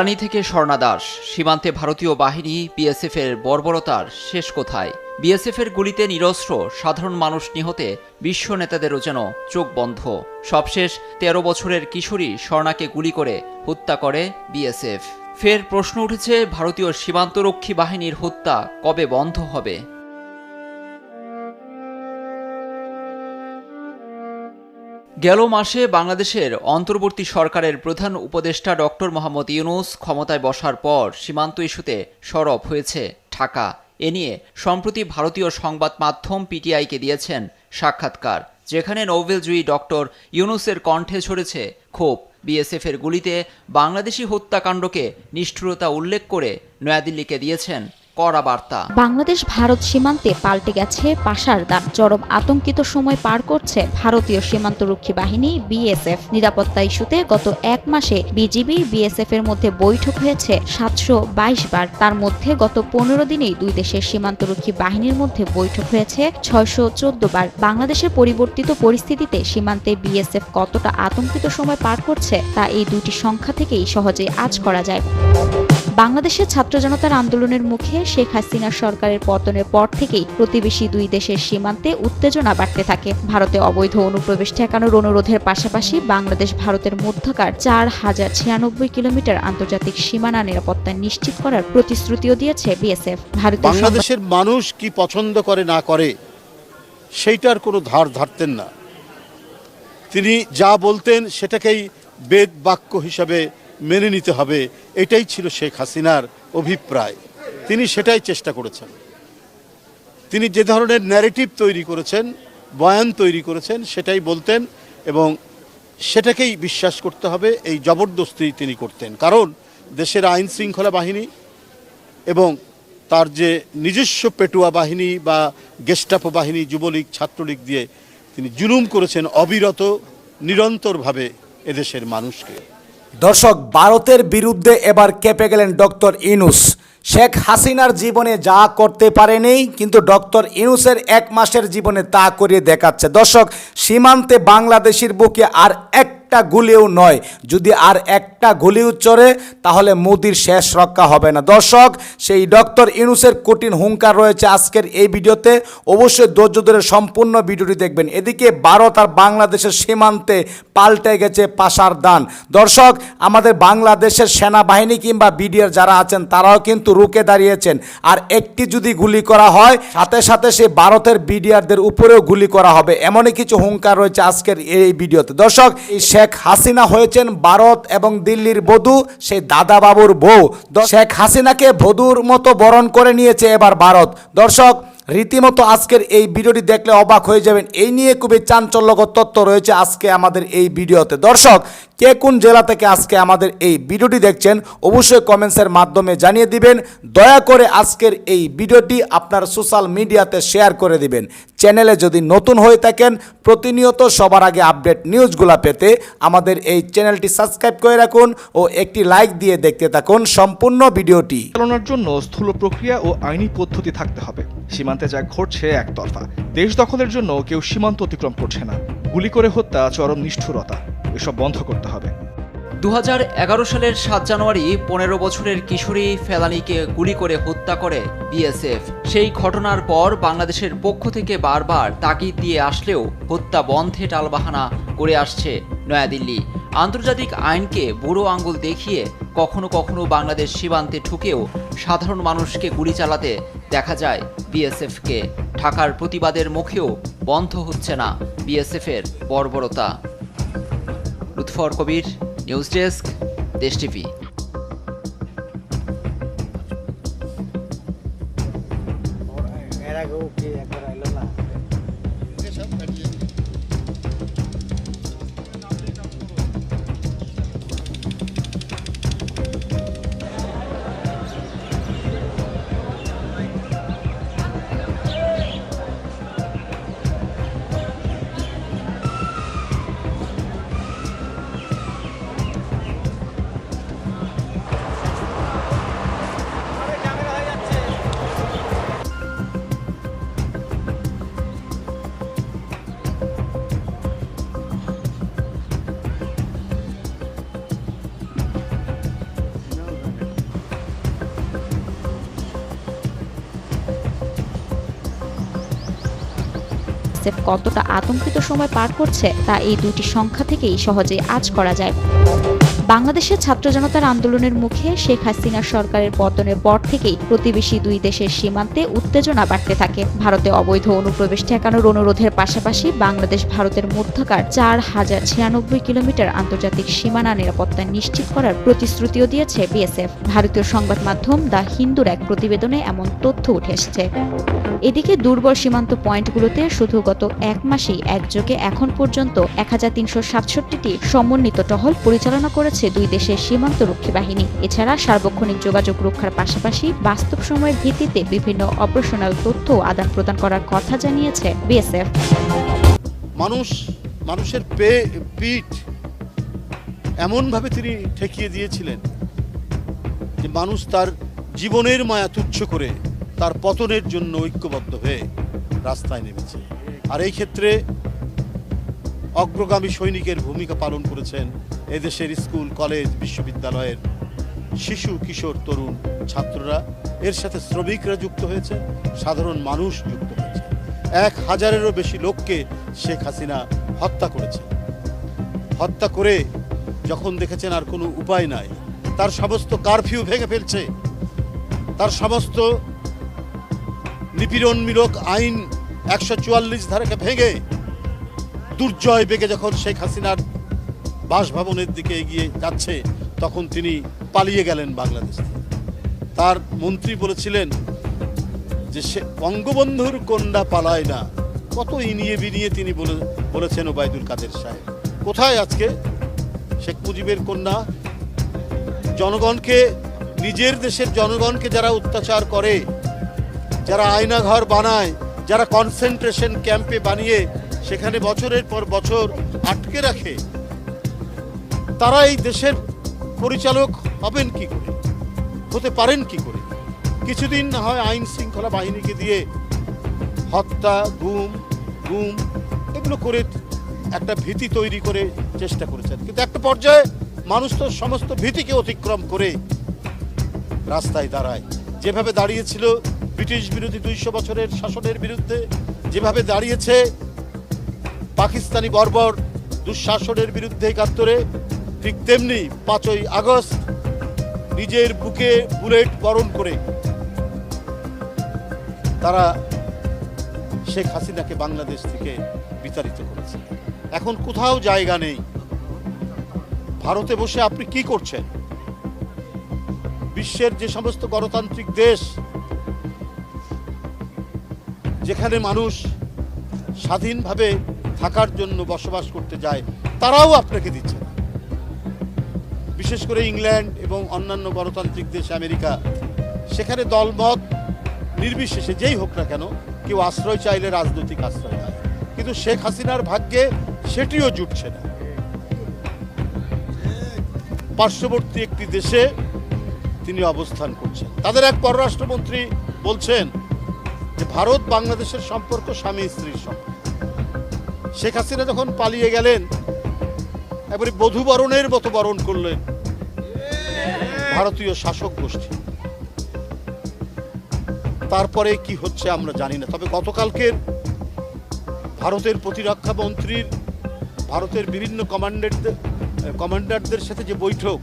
রানী থেকে স্বর্ণা দাস। সীমান্তে ভারতীয় বাহিনী বিএসএফ এর বর্বরতার শেষ কোথায় বিএসএফ এর গুলিতে নিরস্ত্র, সাধারণ মানুষ নিহতে, বিশ্ব নেতাদেরও যেন চোখ বন্ধ। সবশেষ তেরো বছরের কিশোরী স্বর্ণাকে গুলি করে হত্যা করে বিএসএফ। ফের প্রশ্ন উঠেছে, ভারতীয় সীমান্তরক্ষী বাহিনীর হত্যা কবে বন্ধ হবে? গেল মাসে বাংলাদেশের অন্তর্বর্তী সরকারের প্রধান উপদেষ্টা ডক্টর মোহাম্মদ ইউনুস ক্ষমতায় বসার পর সীমান্ত ইস্যুতে সরব হয়েছে ঢাকা। এ নিয়ে সম্প্রতি ভারতীয় সংবাদ মাধ্যম পিটিআইকে দিয়েছেন সাক্ষাৎকার, যেখানে নোবেলজয়ী ডক্টর ইউনুসের কণ্ঠে ছড়েছে ক্ষোভ। বিএসএফের গুলিতে বাংলাদেশি হত্যাকাণ্ডকে নিষ্ঠুরতা উল্লেখ করে নয়াদিল্লিকে দিয়েছেন বাংলাদেশ ভারত সীমান্তে পাল্টে গেছে পাশার দান চরম আতঙ্কিত সময় পার করছে ভারতীয় সীমান্তরক্ষী বাহিনী, বিএসএফ। নিরাপত্তা ইস্যুতে গত এক মাসে বিজিবি, বিএসএফ এর মধ্যে বৈঠক হয়েছে সাতশো বাইশ বার। তার মধ্যে গত পনেরো দিনেই দুই দেশের সীমান্তরক্ষী বাহিনীর মধ্যে বৈঠক হয়েছে ছয়শো চোদ্দ বার। বাংলাদেশের পরিবর্তিত পরিস্থিতিতে সীমান্তে বিএসএফ কতটা আতঙ্কিত সময় পার করছে তা এই দুটি সংখ্যা থেকেই সহজেই আজ করা যায়। বাংলাদেশের ছাত্র জনতার আন্দোলনের মুখে শেখ হাসিনার সরকারের পতনের পর থেকেই প্রতিবেশী দুই দেশের সীমান্তে উত্তেজনা বাড়তে থাকে। ভারতে অবৈধ অনুপ্রবেশ ঠেকানোর অনুরোধের পাশাপাশি বাংলাদেশ ভারতের মধ্যকার চার হাজার ছিয়ানব্বই কিলোমিটার আন্তর্জাতিক সীমানা নিরাপত্তা নিশ্চিত করার প্রতিশ্রুতিও দিয়েছে বিএসএফ। সংবাদ বাংলাদেশের মানুষ কি পছন্দ করে, না করে, সেইটার কোনো ধার ধারতেন না। তিনি যা বলতেন সেটাকেই বেদ বাক্য হিসাবে মেনে নিতে হবে, এটাই ছিল শেখ হাসিনার অভিপ্রায়। তিনি সেটাই চেষ্টা করেছেন। তিনি যে ধরনের ন্যারেটিভ তৈরি করেছেন, বয়ান তৈরি করেছেন, সেটাই বলতেন এবং সেটাকেই বিশ্বাস করতে হবে, এই জবরদস্তি তিনি করতেন। কারণ দেশের আইন শৃঙ্খলা বাহিনী এবং তার যে নিজস্ব পেটুয়া বাহিনী বা গেস্টাপো বাহিনী, যুবলীগ, ছাত্রলীগ দিয়ে তিনি জুলুম করেছেন অবিরত, নিরন্তরভাবে এদেশের মানুষকে। দর্শক, ভারতের বিরুদ্ধে এবার কেঁপে গেলেন ডক্টর ইনুস। শেখ হাসিনার জীবনে যা করতে পারেনি, কিন্তু ডক্টর ইনুসের এক মাসের জীবনে তা করিয়ে দেখাচ্ছে। দর্শক, সীমান্তে বাংলাদেশের বুকে আর একটা গুলিও নয়। যদি আর একটা গুলিও চড়ে, তাহলে মোদির শেষ রক্ষা হবে না। দর্শক, সেই ডক্টর ইনুসের কঠিন হুঙ্কার রয়েছে আজকের এই ভিডিওতে। অবশ্যই ধৈর্য ধরে সম্পূর্ণ ভিডিওটি দেখবেন। এদিকে ভারত আর বাংলাদেশের সীমান্তে পাল্টে গেছে পাশার দান দর্শক, আমাদের বাংলাদেশের সেনাবাহিনী কিংবা বিডিআর যারা আছেন, তারাও কিন্তু রুকে দাঁড়িয়েছেন। আর একটি যদি গুলি করা হয়, সাথে সাথে সে ভারতের বিডিআরদের উপরেও গুলি করা হবে। এমনই কিছু হুঙ্কার রয়েছে আজকের এই ভিডিওতে। দর্শক, এই শেখ হাসিনা হয়েছেন ভারত এবং দিল্লির বধু, সেই দাদাবাবুর বউ। শেখ হাসিনাকে বধুর মতো বরণ করে নিয়েছে এবার ভারত। দর্শক রীতিমতো আজকের এই ভিডিওটি দেখলে অবাক হয়ে যাবেন। এই নিয়ে খুবই চাঞ্চল্যকর তথ্য রয়েছে আজকে আমাদের এই ভিডিওতে। দর্শক, কে কোন জেলা থেকে আজকে আমাদের এই ভিডিওটি দেখছেন, অবশ্যই কমেন্টসের মাধ্যমে জানিয়ে দিবেন। দয়া করে আজকের এই ভিডিওটি আপনার সোশ্যাল মিডিয়াতে শেয়ার করে দিবেন। চ্যানেলে যদি নতুন হয়ে থাকেন, প্রতিনিয়ত সবার আগে আপডেট নিউজগুলো পেতে আমাদের এই চ্যানেলটি সাবস্ক্রাইব করে রাখুন ও একটি লাইক দিয়ে দেখতে থাকুন সম্পূর্ণ ভিডিওটি। চালানোর জন্য স্থূল প্রক্রিয়া ও আইনি পদ্ধতি থাকতে হবে। সীমান্তে যা ঘটছে একতরফা। দেশ দখলের জন্য কেউ সীমান্ত অতিক্রম করছে না। গুলি করে হত্যা, চরম নিষ্ঠুরতা, এসব বন্ধ করতে হবে। দুহাজার এগারো সালের সাত জানুয়ারি পনেরো বছরের কিশোরী ফেলানিকে গুলি করে হত্যা করে বিএসএফ। সেই ঘটনার পর বাংলাদেশের পক্ষ থেকে বারবার তাগিদ দিয়ে আসলেও হত্যা বন্ধে টালবাহানা করে আসছে নয়াদিল্লি। আন্তর্জাতিক আইনকে বুড়ো আঙ্গুল দেখিয়ে কখনো কখনো বাংলাদেশ সীমান্তে ঠুকেও সাধারণ মানুষকে গুলি চালাতে দেখা যায় বিএসএফকে ঢাকার প্রতিবাদের মুখেও বন্ধ হচ্ছে না বিএসএফের বর্বরতা। Lutfor Kabir, news desk, Desh TV. BSF কতটা আতঙ্কিত সময় পার করছে তা এই দুটি সংখ্যা থেকেই সহজেই আজ করা যায়। বাংলাদেশের ছাত্র জনতার আন্দোলনের মুখে শেখ হাসিনা সরকারের পতনের পর থেকেই প্রতিবেশী দুই দেশের সীমান্তে উত্তেজনা বাড়তে থাকে। ভারতে অবৈধ অনুপ্রবেশ ঠেকানোর অনুরোধের পাশাপাশি বাংলাদেশ ভারতের মধ্যকার চার হাজার ছিয়ানব্বই কিলোমিটার আন্তর্জাতিক সীমানা নিরাপত্তা নিশ্চিত করার প্রতিশ্রুতিও দিয়েছে বিএসএফ। ভারতীয় সংবাদ মাধ্যম দ্য হিন্দুর এক প্রতিবেদনে এমন তথ্য উঠে এসেছে। এদিকে দুর্বল সীমান্ত পয়েন্টগুলোতে শুধু গত এক মাসেই একযোগে এখন পর্যন্ত এক হাজার তিনশো সাতষট্টিটি সমন্বিত টহল পরিচালনা করেছে দুই দেশের সীমান্ত রক্ষী বাহিনী। এছাড়া সার্বক্ষণিক যোগাযোগ রক্ষার পাশাপাশি বাস্তব সময়ের ভিত্তিতে বিভিন্ন অপারেশনাল তথ্য আদান প্রদান করার কথা জানিয়েছে বিএসএফ। মানুষ, মানুষের পে, পিঠ এমনভাবে তিনি ঠেকিয়ে দিয়েছিলেন যে মানুষ তার জীবনের মায়া তুচ্ছ করে তার পতনের জন্য ঐক্যবদ্ধ হয়ে রাস্তায় নেমেছে। আর এই ক্ষেত্রে অগ্রগামী সৈনিকের ভূমিকা পালন করেছেন এদেশের স্কুল, কলেজ, বিশ্ববিদ্যালয়ের শিশু, কিশোর, তরুণ ছাত্ররা। এর সাথে শ্রমিকরা যুক্ত হয়েছে, সাধারণ মানুষ যুক্ত হয়েছে। এক হাজারেরও বেশি লোককে শেখ হাসিনা হত্যা করেছে। হত্যা করে যখন দেখেছেন আর কোনো উপায় নাই, তার সমস্ত কারফিউ ভেঙে ফেলছে। তার সমস্ত নিপীড়নমূলক আইন একশো চুয়াল্লিশ ধারাকে ভেঙে দুর্জয় বেগে যখন শেখ হাসিনার বাসভবনের দিকে এগিয়ে যাচ্ছে, তখন তিনি পালিয়ে গেলেন বাংলাদেশ। তার মন্ত্রী বলেছিলেন যে, সে বঙ্গবন্ধুর কন্যা পালায় না। কত ইনিয়ে বিনিয়ে তিনি বলে, বলেছেন ওবায়দুল কাদের সাহেব। কোথায় আজকে শেখ মুজিবের কন্যা? জনগণকে, নিজের দেশের জনগণকে যারা অত্যাচার করে, যারা আয়নাঘর বানায়, যারা কনসেন্ট্রেশন ক্যাম্পে বানিয়ে সেখানে বছরের পর বছর আটকে রাখে। তারা এই দেশের পরিচালক হবেন কি করে? হতে পারেন কি করে? কিছুদিন না হয় আইন শৃঙ্খলা বাহিনীকে দিয়ে হত্যা, গুম গুম এগুলো করে একটা ভীতি তৈরি করে চেষ্টা করেছেন। কিন্তু একটা পর্যায়ে মানুষ তো সমস্ত ভীতিকে অতিক্রম করে রাস্তায় দাঁড়ায়। যেভাবে দাঁড়িয়েছিল ব্রিটিশ বিরোধী দুইশো বছরের শাসনের বিরুদ্ধে, যেভাবে দাঁড়িয়েছে পাকিস্তানি বর্বর দুঃশাসনের বিরুদ্ধে একাত্তরে, ঠিক তেমনি পাঁচই আগস্ট নিজের বুকে বুলেট বরণ করে তারা শেখ হাসিনাকে বাংলাদেশ থেকে বিতাড়িত করেছে। এখন কোথাও জায়গা নেই। ভারতে বসে আপনি কি করছেন? বিশ্বের যে সমস্ত গণতান্ত্রিক দেশ, যেখানে মানুষ স্বাধীনভাবে থাকার জন্য বসবাস করতে যায়, তারাও আপনাকে দিচ্ছে না। বিশেষ করে ইংল্যান্ড এবং অন্যান্য গণতান্ত্রিক দেশ আমেরিকা, সেখানে দলমত নির্বিশেষে যেই হোক না কেন, কেউ আশ্রয় চাইলে রাজনৈতিক আশ্রয় দেয় কিন্তু শেখ হাসিনার ভাগ্যে সেটিও জুটছে না। পার্শ্ববর্তী একটি দেশে তিনি অবস্থান করছেন। তাদের এক পররাষ্ট্রমন্ত্রী বলছেন যে, ভারত বাংলাদেশের সম্পর্ক স্বামী স্ত্রীর সম্পর্ক। শেখ হাসিনা যখন পালিয়ে গেলেন, এবারে বধূ বরণের মতো বরণ করলেন ভারতীয় শাসক গোষ্ঠী। তারপরে কি হচ্ছে আমরা জানি না, তবে গতকালকের ভারতের প্রতিরক্ষা মন্ত্রীর, ভারতের বিভিন্ন কমান্ডারদের কমান্ডারদের সাথে যে বৈঠক